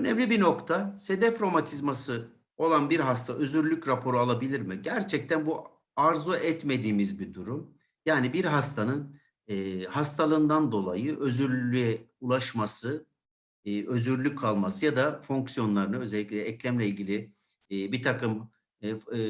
önemli bir nokta sedef romatizması olan bir hasta özürlük raporu alabilir mi? Gerçekten bu arzu etmediğimiz bir durum. Yani bir hastanın e, hastalığından dolayı özürlüğe ulaşması, e, özürlük kalması ya da fonksiyonlarını özellikle eklemle ilgili e, bir takım e, e,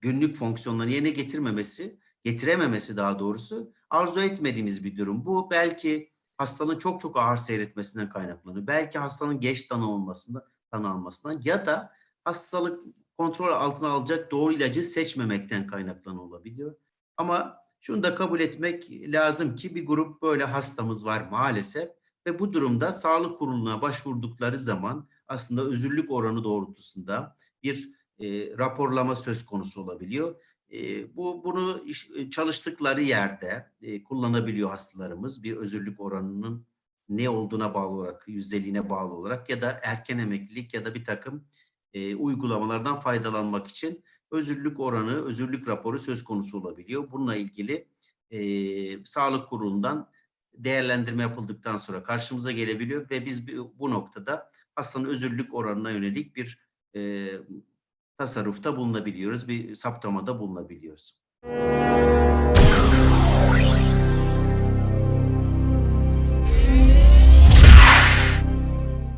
günlük fonksiyonlarını yerine getirmemesi, getirememesi daha doğrusu arzu etmediğimiz bir durum. Bu belki hastanın çok çok ağır seyretmesinden kaynaklanıyor. Belki hastanın geç tanı olmasından, tanı almasından ya da hastalık kontrol altına alacak doğru ilacı seçmemekten kaynaklanıyor olabiliyor. Ama şunu da kabul etmek lazım ki bir grup böyle hastamız var maalesef ve bu durumda sağlık kuruluna başvurdukları zaman aslında özürlük oranı doğrultusunda bir e, raporlama söz konusu olabiliyor. Bu bunu iş- e, çalıştıkları yerde e, kullanabiliyor hastalarımız bir özürlük oranının ne olduğuna bağlı olarak, yüzdeliğine bağlı olarak ya da erken emeklilik ya da bir takım e, uygulamalardan faydalanmak için özürlük oranı, özürlük raporu söz konusu olabiliyor. Bununla ilgili e, sağlık kurulundan değerlendirme yapıldıktan sonra karşımıza gelebiliyor ve biz bu noktada hastanın özürlük oranına yönelik bir e, tasarrufta bulunabiliyoruz, bir saptamada bulunabiliyoruz.